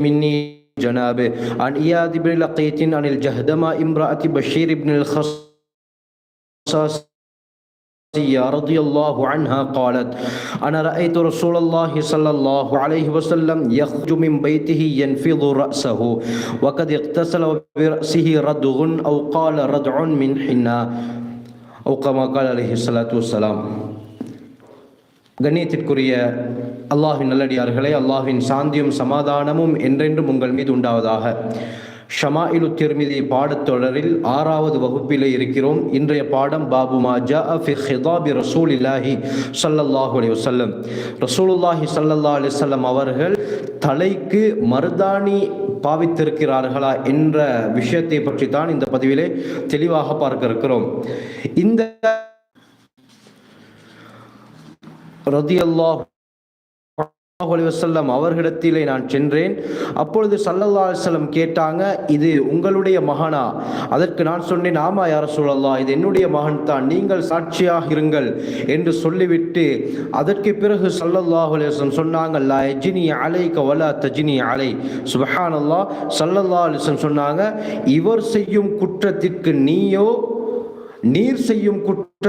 مني جنابه. عن إياد بن لقيت عن الجهدمة امرأة بشير بن الخصاص رضي الله عنها قالت أنا رأيت رسول الله صلى الله عليه وسلم يخرج من بيته ينفض رأسه وقد اغتسل برأسه ردغ أو قال ردع من حنا أو كما قال عليه الصلاة والسلام. கண்ணியத்திற்குரிய அல்லாஹின் நல்லடியார்களே அல்லாஹின் சாந்தியும் சமாதானமும் என்றென்றும் உங்கள் மீது உண்டாவதாக. ஷமாயிலு திருமிதி பாடத்தொடரில் ஆறாவது வகுப்பிலே இருக்கிறோம். இன்றைய பாடம் பாபு மாஜா ஃபி ஹிதாபி ரசூல் இல்லாஹி சல்லல்லாஹு அலி வல்லம் ரசூலுல்லாஹி சல்லல்லா அலைஹி அவர்கள் தலைக்கு மருதாணி பாவித்திருக்கிறார்களா என்ற விஷயத்தை பற்றி தான் இந்த பதிவிலே தெளிவாக பார்க்க இருக்கிறோம். இந்த ரதியல்லாஹு வசல்லம் அவர்களிடத்திலே நான் சென்றேன். அப்பொழுது சல்லல்லா அலிஸ்லம் கேட்டாங்க இது உங்களுடைய மகனா? அதற்கு நான் சொன்னேன் ஆமா யார சொல்லல்லா இது என்னுடைய மகன் தான் நீங்கள் சாட்சியாக இருங்கள் என்று சொல்லிவிட்டு அதற்கு பிறகு சல்லல்லாஹு அலிஸ்லம் சொன்னாங்க லா எஜினி அலை கவலா தஜினி அலை. சுபஹான் அல்லா சல்லல்லா அலிஸ்லம் சொன்னாங்க இவர் செய்யும் குற்றத்திற்கு நீயோ நீர் செய்யும் குற்ற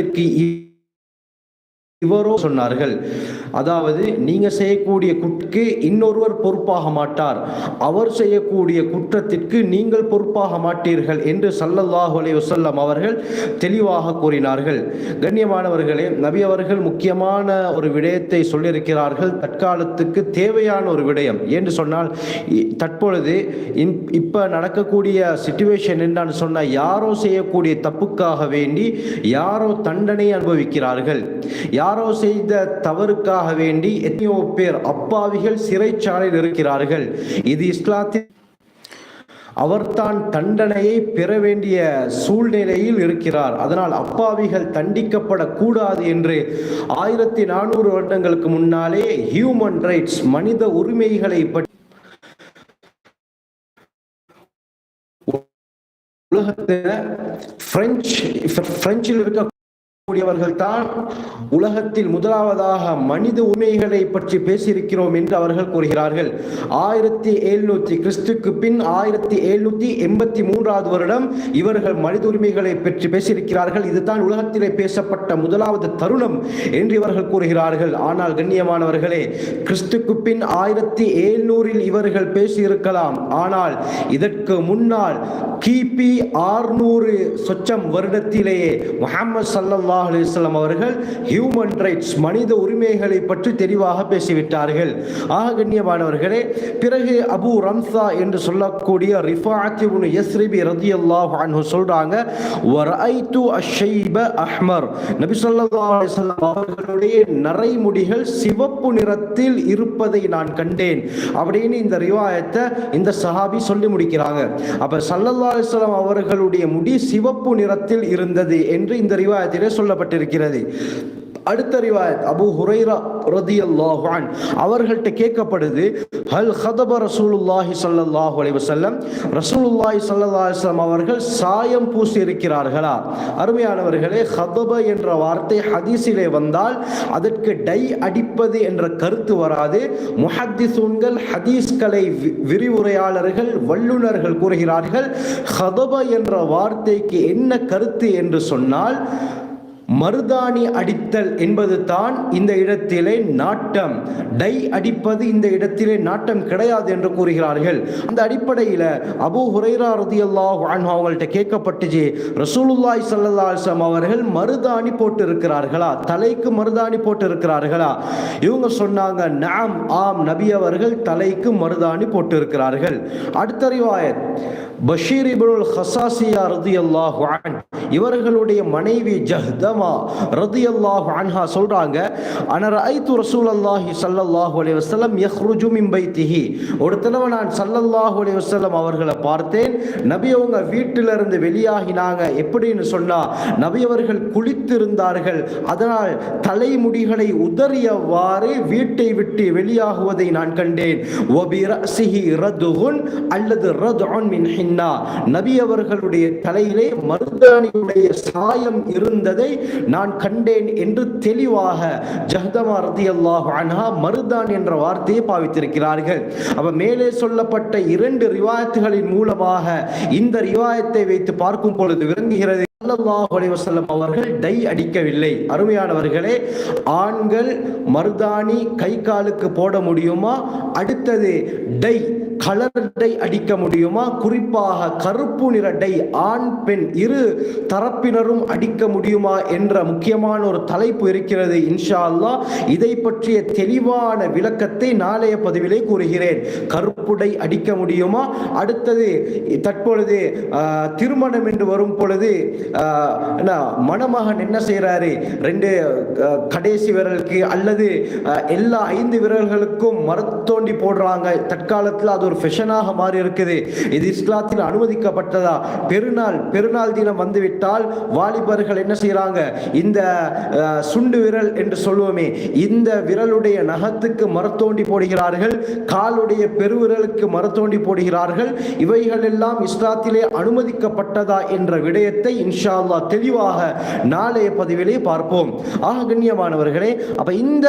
குற்றத்திற்கு இவரோ சொன்னார்கள். அதாவது நீங்க செய்யக்கூடிய குற்றக்கு இன்னொருவர் பொறுப்பாக மாட்டார். அவர் செய்யக்கூடிய குற்றத்திற்கு நீங்கள் பொறுப்பாக மாட்டீர்கள் என்று சல்லல்லாஹு அலி வசல்லம் அவர்கள் தெளிவாக கூறினார்கள். கண்ணியமானவர்களே நபி அவர்கள் முக்கியமான ஒரு விடயத்தை சொல்லியிருக்கிறார்கள். தற்காலத்துக்கு தேவையான ஒரு விடயம். என்று சொன்னால் தற்பொழுது இப்ப நடக்கக்கூடிய சுச்சுவேஷன் என்னன்னு சொன்னால் யாரோ செய்யக்கூடிய தப்புக்காக வேண்டி யாரோ தண்டனை அனுபவிக்கிறார்கள். யார் செய்த தவறுக்காக வேண்டி எத்தனையோ பேர் அப்பாவிகள் சிறைச்சாலையில் இருக்கிறார்கள். இது இஸ்லாத்தில் அவர்தான் தண்டனையை பெற வேண்டிய சூழ்நிலையில் இருக்கிறார். அதனால் அப்பாவிகள் தண்டிக்கப்படக்கூடாது என்று ஆயிரத்தி நானூறு வருடங்களுக்கு முன்னாலே ஹியூமன் ரைட்ஸ் மனித உரிமைகளை பற்றி உலகத்தில் பிரெஞ்சு பிரெஞ்சில் இருக்க கூடியவர்கள் தான் உலகத்தில் முதலாவதாக மனித உரிமைகளை பற்றி பேசியிருக்கிறோம் என்று அவர்கள் கூறுகிறார்கள். ஆயிரத்தி எழுநூத்தி கிறிஸ்துக்கு பின் ஆயிரத்தி எழுநூத்தி எண்பத்தி மூன்றாவது வருடம் இவர்கள் மனித உரிமைகளை பற்றி பேசியிருக்கிறார்கள். இதுதான் உலகத்திலே பேசப்பட்ட முதலாவது தருணம் என்று இவர்கள் கூறுகிறார்கள். ஆனால் கண்ணியமானவர்களே கிறிஸ்துக்கு பின் ஆயிரத்தி எழுநூறில் இவர்கள் பேசியிருக்கலாம். ஆனால் இதற்கு முன்னால் கிபி ஆறுநூறு சொச்சம் வருடத்திலேயே முகமது சல்லாஹ் அலிஸ்லாம் அவர்கள் ஹியூமன் ரைட்ஸ் மனித உரிமைகளை பற்றி தெளிவாக பேசிவிட்டார்கள். ஆக கண்ணியமானவர்களே பிறகு அபு ரம்சா என்று சொல்லக்கூடிய ரிஃபாத்திபுன் எஸ்ரிபி ரதி அல்லாஹ் அன்ஹு சொல்றாங்க வரைத்து அஷைப அஹ்மர். நபி சொல்லா அலிஸ்லாம் அவர்களுடைய நரைமுடிகள் சிவப்பு நிறத்தில் இருப்பதை நான் கண்டேன். அப்படின்னு இந்த ரிவாயத்தை இந்த சஹாபி சொல்லி முடிக்கிறாங்க. அப்ப சல்லல்லா அலிஸ்லாம் அவர்களுடைய முடி சிவப்பு நிறத்தில் இருந்தது என்று இந்த ரிவாயத்திலே சொல்ல சொல்லப்பட்டிருக்கிறது அடுத்த ரிவாயத் அபு ஹுரைரா ரதி அல்லாஹான் அவர்கள்ட்ட கேட்கப்படுது ஹல் ஹதப ரசூலுல்லாஹி ஸல்லல்லாஹு அலைஹி வஸல்லம்? ரசூலுல்லாஹி ஸல்லல்லாஹு அலைஹி அவர்கள் சாயம் பூசி இருக்கிறார்களா அருமையானவர்களே ஹதப என்ற வார்த்தை ஹதீஸிலே வந்தால் அதற்கு டை அடிப்பது என்ற கருத்து வராது. முஹத்திசூன்கள் ஹதீஸ்களை விரிவுரையாளர்கள் வல்லுநர்கள் கூறுகிறார்கள் ஹதப என்ற வார்த்தைக்கு என்ன கருத்து? என்று சொன்னால் மருதாணி அடித்தல் என்பது தான் இந்த இடத்திலே நாட்டம். டை அடிப்பது இந்த இடத்திலே நாட்டம் கிடையாது என்று கூறுகிறார்கள். அந்த அடிப்படையில் அபு ஹுரைரா ரதி அல்லாஹ் அவங்கள்ட்ட கேட்கப்பட்டுச்சு. ரசூலுல்லாய் சல்லாஸ்லாம் அவர்கள் மருதாணி போட்டு இருக்கிறார்களா தலைக்கு மருதாணி போட்டு இருக்கிறார்களா இவங்க சொன்னாங்க நாம் ஆம் நபி அவர்கள் தலைக்கு மருதாணி போட்டு இருக்கிறார்கள் அடுத்த அறிவாயத் பஷீர் இபுல் ஹசாசியா ரதி அல்லாஹ் இவர்களுடைய மனைவி ஜஹ்தமா ரதி அல்லாஹ் அன்ஹா சொல்றாங்க அனர் ஐத்து ரசூல் அல்லாஹி சல்லல்லாஹு அலி வசலம் யஹ்ருஜு மிம்பை திஹி ஒரு தடவை நான் சல்லல்லாஹு அலி வசலம் அவர்களை பார்த்தேன் நபி அவங்க வீட்டிலிருந்து வெளியாகினாங்க. எப்படின்னு சொன்னா நபி அவர்கள் குளித்திருந்தார்கள். அதனால் தலைமுடிகளை உதறியவாறு வீட்டை விட்டு வெளியாகுவதை நான் கண்டேன். ஒபி ரஸிஹி ரதுகுன் அல்லது ரதுன் மின் ஹின்னா நபி அவர்களுடைய தலையிலே மருதாணியுடைய சாயம் இருந்ததை நான் கண்டேன் என்று தெளிவாக ஜஹதமா ரதியல்லாஹு அன்ஹா மருதான் என்ற வார்த்தையை பாவித்திருக்கிறார்கள். அப்ப மேலே சொல்லப்பட்ட இரண்டு ரிவாயத்துகளின் மூலமாக இந்த ரிவாயத்தை வைத்து பார்க்கும் பொழுது விளங்குகிறது. ஸல்லல்லாஹு அவர்கள் டை அடிக்கவில்லை. அருமையானவர்களே ஆண்கள் மருதாணி கை காலுக்கு போட முடியுமா? அடுத்தது டை. கலர் டை அடிக்க முடியுமா? குறிப்பாக கருப்பு நிற டை ஆண் பெண் இரு தரப்பினரும் அடிக்க முடியுமா என்ற முக்கியமான ஒரு தலைப்பு இருக்கிறது இன்ஷா அல்லா இதை பற்றிய தெளிவான விளக்கத்தை நாளைய பதிவிலே கூறுகிறேன். கருப்பு டை அடிக்க முடியுமா? அடுத்தது தற்பொழுது திருமணம் என்று வரும் பொழுது என்ன மணமகன் என்ன செய்கிறாரு ரெண்டு கடைசி விரலுக்கு அல்லது எல்லா ஐந்து விரல்களுக்கும் மரத்தோண்டி போடுறாங்க. தற்காலத்தில் அது ஒரு ஃபெஷனாக மாறி இருக்குது இது இஸ்லாத்தில் அனுமதிக்கப்பட்டதா? பெருநாள் பெருநாள் தினம் வந்துவிட்டால் வாலிபர்கள் என்ன செய்கிறாங்க இந்த சுண்டு விரல் என்று சொல்லுவோமே இந்த விரலுடைய நகத்துக்கு மரத்தோண்டி போடுகிறார்கள் காலுடைய பெருவிரலுக்கு மரத்தோண்டி போடுகிறார்கள் இவைகள் எல்லாம் இஸ்லாத்திலே அனுமதிக்கப்பட்டதா என்ற விடயத்தை இன்ஷா அல்லாஹ் தெளிவாக நாளைய பதிவிலே பார்ப்போம். ஆக கண்ணியமானவர்களே அப்ப இந்த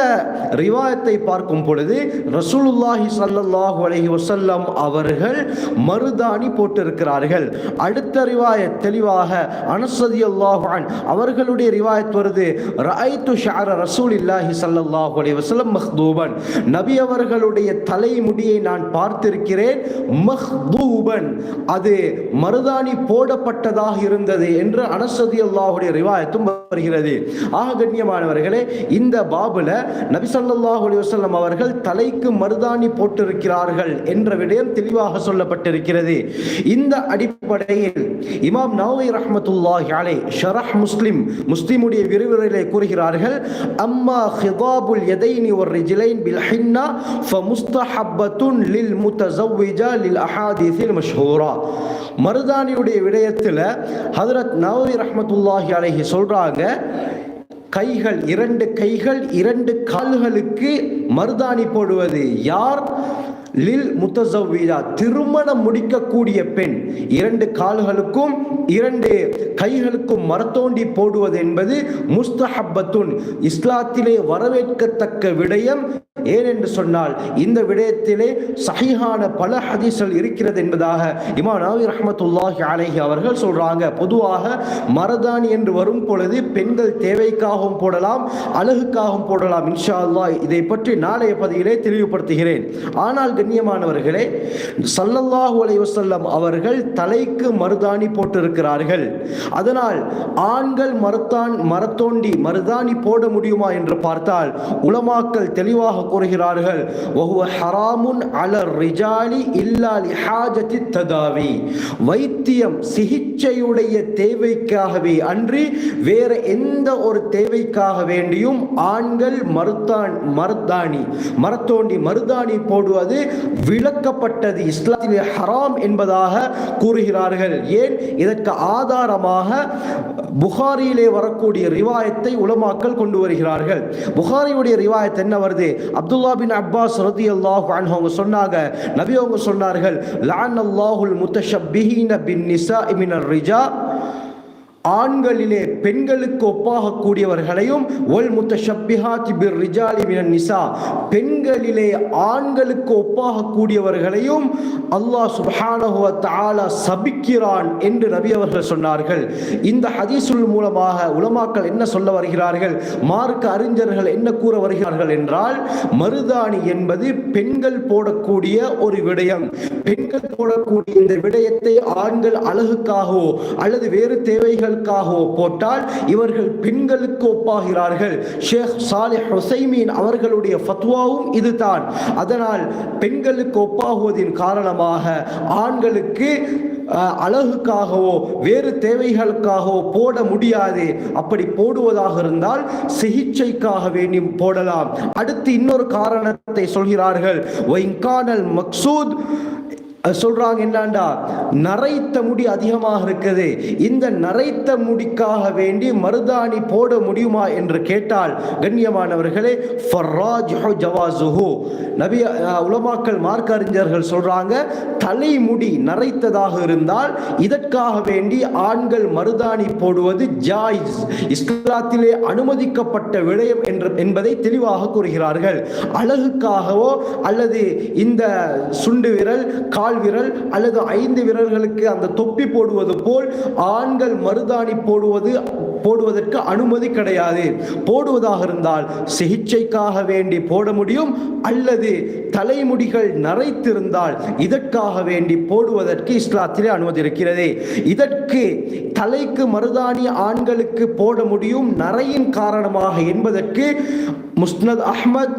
ரிவாயத்தை பார்க்கும் பொழுது ரசூலுல்லாஹி ஸல்லல்லாஹு அலைஹி வஸல்லம் அவர்கள் மருதாணி போட்டிருக்கிறார்கள். அடுத்த ரிவாய தெளிவாக அனசதி அல்லாஹான் அவர்களுடைய ரிவாயத் வருது. ரஐத்து ரசூல் இல்லாஹி ஸல்லல்லாஹு அலி வசலம் மஹ்தூபன். நபி அவர்களுடைய தலைமுடியை நான் பார்த்திருக்கிறேன் மஹ்தூபன். அது மருதாணி போடப்பட்டதாக இருந்தது என்று அனசதி அல்லாஹுடைய ரிவாயத்தும் வருகிறது. ஆக கண்ணியமானவர்களே இந்த பாபுல நபி ஸல்லல்லாஹு அலி வஸல்லம் அவர்கள் தலைக்கு மருதாணி போட்டிருக்கிறார்கள் என்ற விடயம் தெளிவாக சொல்லப்பட்டிருக்கிறது. இந்த அடிப்படையில் இமாம் நவவி ரஹ்மத்துல்லாஹி அலை ஷரஹ் முஸ்லிம் முஸ்லிமுடைய விரிவுரையிலே கூறுகிறார்கள் அம்மா ஹிதாபுல் எதைனி ஒரு ரிஜிலைன் பில் ஹின்னா ஃபமுஸ்தஹப்பத்துன் லில் முத்தஸவ்விஜா லில் அஹாதீஸில் மஷ்ஹூரா. மருதானியுடைய விடயத்தில் ஹதரத் நவவி ரஹமத்துல்லாஹி அலைஹி சொல்றாங்க கைகள் இரண்டு கைகள் இரண்டு கால்களுக்கு மருதாணி போடுவது யார்? லில் முத்தசவ்வியா திருமணம் முடிக்கக்கூடிய பெண். இரண்டு கால்களுக்கும் இரண்டு கைகளுக்கும் மரத்தோண்டி போடுவது என்பது முஸ்தஹப்பத்துன் இஸ்லாத்திலே வரவேற்கத்தக்க விடயம். ஏனென்று சொன்னால் இந்த விடயத்திலே சஹீஹான பல ஹதீசல் இருக்கிறது என்பதாக இமா நவி ரஹமத்துல்லாஹி அலஹி அவர்கள் சொல்றாங்க. பொதுவாக மரதாணி என்று வரும் பொழுது பெண்கள் தேவைக்காகவும் போடலாம் அழகுக்காகவும் போடலாம். இன்ஷா அல்லா இதை பற்றி நாளைய பதிவிலே தெளிவுபடுத்துகிறேன். ஆனால் கண்ணியமானவர்களே சல்லல்லாஹு அலைவசல்லம் அவர்கள் தலைக்கு மருதாணி போட்டிருக்கிறார்கள். அதனால் ஆண்கள் மரத்தான் மரத்தோண்டி மருதாணி போட முடியுமா என்று பார்த்தால் உலமாக்கள் தெளிவாக கூறுகிறார்கள் ஹராமுன் அலர் ரிஜாலி இல்லா ஹாஜதி ததாவி. வைத்தியம் சிகிச்சையுடைய தேவைக்காகவே அன்றி வேற எந்த ஒரு தேவைக்காக வேண்டியும் ஆண்கள் மருத்தான் மருத்தாணி மரத்தோண்டி மருதாணி போடுவது விளக்கப்பட்டது இஸ்லாத்திலே ஹராம் என்பதாக கூறுகிறார்கள். ஏன்? இதற்கு ஆதாரமாக புகாரியிலே வரக்கூடிய ரிவாயத்தை உலமாக்கல் கொண்டு வருகிறார்கள். புகாரியுடைய ரிவாயத் என்ன வருது? அப்துல்லா பின் அப்பாஸ் ரதி அல்லாஹ் அவங்க சொன்னாங்க. நபி அவங்க சொன்னார்கள் லான் அல்லாஹுல் முத்தஷப் பின் நிசா இமின் ரிஜா. ஆண்களிலே பெண்களுக்கு ஒப்பாகக்கூடியவர்களையும் ஒல் முத்தஷப்பிஹாத்தி பிர் ரிஜாலி மினன் நிசா பெண்களிலே ஆண்களுக்கு ஒப்பாகக்கூடியவர்களையும் அல்லாஹ் சுபஹானஹுவ தாலா சபிக்கிறான் என்று நபி அவர்கள் சொன்னார்கள். இந்த ஹதீசுல் மூலமாக உலமாக்கள் என்ன சொல்ல வருகிறார்கள் மார்க்க அறிஞர்கள் என்ன கூற வருகிறார்கள் என்றால் மருதாணி என்பது பெண்கள் போடக்கூடிய ஒரு விடயம். பெண்கள் போடக்கூடிய இந்த விடயத்தை ஆண்கள் அழகுக்காகவோ அல்லது வேறு தேவைகள் தேவைகளுக்காகவோ போட்டால் இவர்கள் பெண்களுக்கு ஒப்பாகிறார்கள். ஷேக் சாலிஹ் ஹுசைமீன் அவர்களுடைய ஃபத்வாவும் இதுதான். அதனால் பெண்களுக்கு ஒப்பாகுவதின் காரணமாக ஆண்களுக்கு அழகுக்காகவோ வேறு தேவைகளுக்காகவோ போட முடியாது. அப்படி போடுவதாக இருந்தால் சிகிச்சைக்காக வேண்டி போடலாம். அடுத்து இன்னொரு காரணத்தை சொல்கிறார்கள். ஒயின்கானல் மக்சூத் சொல்றாங்க என்னண்டா நரைத்த முடி அதிகமாக இருக்குது. இந்த நரைத்த முடிக்காக வேண்டி மருதாணி போட முடியுமா என்று கேட்டால் கண்ணியமானவர்களே ஃபர்ராஜ்ஹு ஜவாசுஹு நபி உலமாக்கள் மார்க்க அறிஞர்கள் சொல்றாங்க தலைமுடி நரைத்ததாக இருந்தால் இதற்காக வேண்டி ஆண்கள் மருதாணி போடுவது ஜாயிஸ். இஸ்லாத்திலே அனுமதிக்கப்பட்ட விடயம் என்று என்பதை தெளிவாக கூறுகிறார்கள். அழகுக்காகவோ அல்லது இந்த சுண்டு விரல் கால் விரல் அல்லது ஐந்து விரல்களுக்கு அந்த தொப்பி போடுவது போல் ஆண்கள் மருதாணி போடுவது போடுவதற்கு அனுமதி கிடையாது. போடுவதாக இருந்தால் சிகிச்சைக்காக வேண்டி போட முடியும் அல்லது தலைமுடிகள் நரைத்திருந்தால் இதற்காக வேண்டி போடுவதற்கு இஸ்லாத்திலே அனுமதி இருக்கிறது. இதற்கு தலைக்கு மருதாணி ஆண்களுக்கு போட முடியும் நரையின் காரணமாக என்பதற்கு முஸ்னத் அஹ்மத்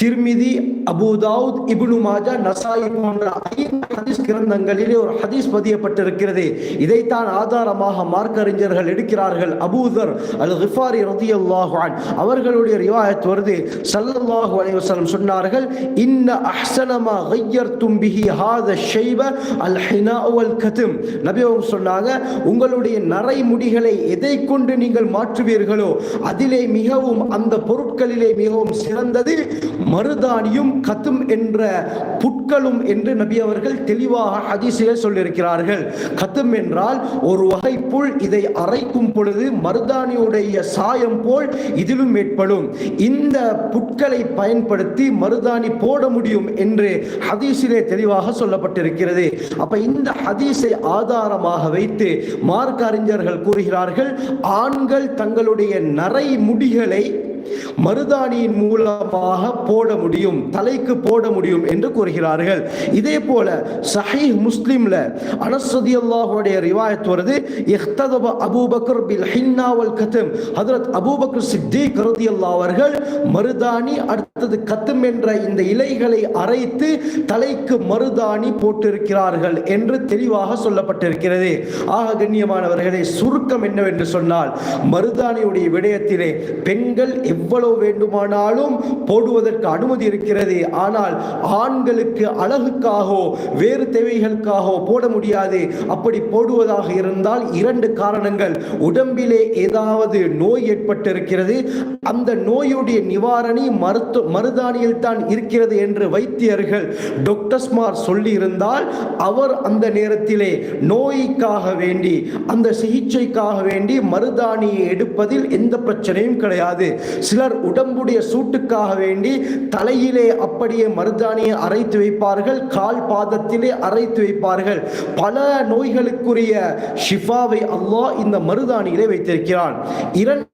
திர்மிதி அபுதாவுத் இபுனு மாஜா நசாயி போன்ற ஐந்து ஹதீஸ் கிரந்தங்களிலே ஒரு ஹதீஸ் பதியப்பட்டிருக்கிறது. இதைத்தான் ஆதாரமாக மார்க்கறிஞர்கள் எடுக்கிறார்கள். அபூதர் அல் ஹிஃபாரி ரதி அல்லாஹான் அவர்களுடைய ரிவாயத் வருது. சல்லல்லாஹு அலைஹி சொன்னார்கள் இன்ன அஹ்சனமா ஐயர் தும்பிஹி ஹாத ஷைப அல் ஹினா அல் கதும் நபி சொன்னாங்க உங்களுடைய நரை முடிகளை எதை கொண்டு நீங்கள் மாற்றுவீர்களோ அதிலே மிகவும் அந்த பொருட்களிலே மிகவும் சிறந்தது மருதாணியும் கத்தும் என்ற புட்களும் என்று நபி அவர்கள் தெளிவாக ஹதீஸிலே சொல்லியிருக்கிறார்கள். கத்தும் என்றால் ஒரு வகை புல் இதை அரைக்கும் பொழுது மருதாணியுடைய சாயம் போல் இதிலும் ஏற்படும். இந்த புட்களை பயன்படுத்தி மருதாணி போட முடியும் என்று ஹதீஸிலே தெளிவாக சொல்லப்பட்டிருக்கிறது. அப்ப இந்த ஹதீஸை ஆதாரமாக வைத்து மார்க்க அறிஞர்கள் கூறுகிறார்கள் ஆண்கள் தங்களுடைய நரை முடிகளை மருதாணியின் மூலமாக போட முடியும் தலைக்கு போட முடியும் என்று கூறுகிறார்கள். இதே போல சஹீஹ் முஸ்லிம்ல அனஸ்ரதி அல்லாஹுடைய ரிவாயத் வருது இஹ்ததப அபூபக்கர் பில் ஹின்னா வல் கதம். ஹஜரத் அபூபக்கர் சித்திக் ரலியல்லாஹு அவர்கள் மருதாணி அடுத்தது கத்தும் என்ற இந்த இலைகளை அரைத்து தலைக்கு மருதாணி போட்டிருக்கிறார்கள் என்று தெளிவாக சொல்லப்பட்டிருக்கிறது. ஆக கண்ணியமானவர்களே சுருக்கம் என்னவென்று சொன்னால் மருதாணியுடைய விடயத்திலே பெண்கள் எவ்வளவு வேண்டுமானாலும் போடுவதற்கு அனுமதி இருக்கிறது. ஆனால் ஆண்களுக்கு அழகுக்காகவோ வேறு தேவைகளுக்காகவோ போட முடியாது. அப்படி போடுவதாக இருந்தால் இரண்டு காரணங்கள். உடம்பிலே ஏதாவது நோய் ஏற்பட்டிருக்கிறது. அந்த நோயுடைய நிவாரணி மருத்துவ மருதாணியில் தான் இருக்கிறது என்று வைத்தியர்கள் டாக்டர்ஸ்மார் சொல்லியிருந்தால் அவர் அந்த நேரத்திலே நோய்க்காக வேண்டி அந்த சிகிச்சைக்காக வேண்டி மருதாணியை எடுப்பதில் எந்த பிரச்சனையும் கிடையாது. சிலர் உடம்புடைய சூட்டுக்காக வேண்டி தலையிலே அப்படியே மருதாணியை அரைத்து வைப்பார்கள் கால் பாதத்திலே அரைத்து வைப்பார்கள். பல நோய்களுக்குரிய ஷிஃபாவை அல்லாஹ் இந்த மருதாணியிலே வைத்திருக்கிறான்.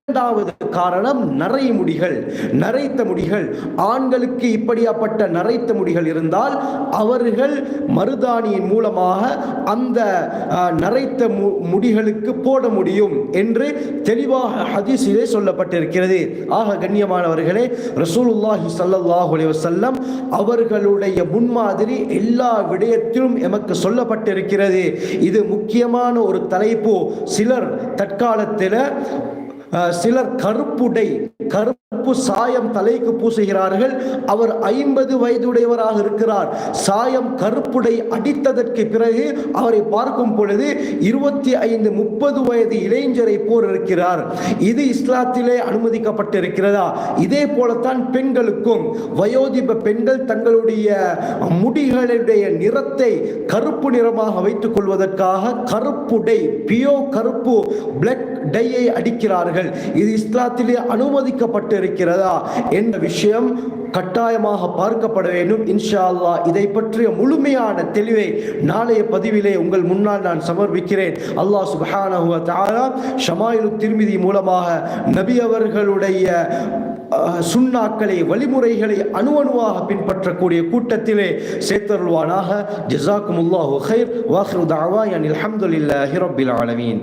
இரண்டாவது காரணம் நரை முடிகள் நரைத்த முடிகள். ஆண்களுக்கு இப்படியாப்பட்ட நரைத்த முடிகள் இருந்தால் அவர்கள் மருதாணியின் மூலமாக அந்த நரைத்த மு- முடிகளுக்கு போட முடியும் என்று தெளிவாக ஹதீஸிலே சொல்லப்பட்டிருக்கிறது. ஆக கண்ணியமானவர்களே ரசூலுல்லாஹி சல்லாஹ் அலைஹி அவர்களுடைய முன்மாதிரி எல்லா விடயத்திலும் எமக்கு சொல்லப்பட்டிருக்கிறது. இது முக்கியமான ஒரு தலைப்பு. சிலர் தற்காலத்தில் சிலர் கருப்புடை கருப்பு சாயம் தலைக்கு பூசுகிறார்கள். அவர் ஐம்பது வயதுடையவராக இருக்கிறார். சாயம் கருப்புடை அடித்ததற்கு பிறகு அவரை பார்க்கும் பொழுது இருபத்தி ஐந்து முப்பது வயது இளைஞரை போர் இருக்கிறார். இது இஸ்லாத்திலே அனுமதிக்கப்பட்டிருக்கிறதா? இதே போலத்தான் பெண்களுக்கும் வயோதிப பெண்கள் தங்களுடைய முடிகளுடைய நிறத்தை கருப்பு நிறமாக வைத்துக் கொள்வதற்காக கருப்புடை பியோ கருப்பு பிளக் டையை அடிக்கிறார்கள். இது இஸ்லாத்திலே அனுமதிக்கப்பட்டிருக்கிறதா என்ற விஷயம் கட்டாயமாக பார்க்கப்பட வேண்டும். இன்ஷா அல்லாஹ் இதை பற்றிய முழுமையான தெளிவை நாளைய பதிவிலே உங்கள் முன்னால் நான் சமர்ப்பிக்கிறேன். அல்லாஹ் சுப்ஹானஹு வ ஷமாயிலு திருமிதி மூலமாக நபி அவர்களுடைய சுண்ணாக்களை வழிமுறைகளை அணு அணுவாக பின்பற்றக்கூடிய கூட்டத்திலே சேர்த்தருள்வானாக. ஜஸாக்குமுல்லாஹு ஹைர் வாஹ்ரு தாவா அனில் அஹமதுல்லாஹி ரபில் ஆலமீன்.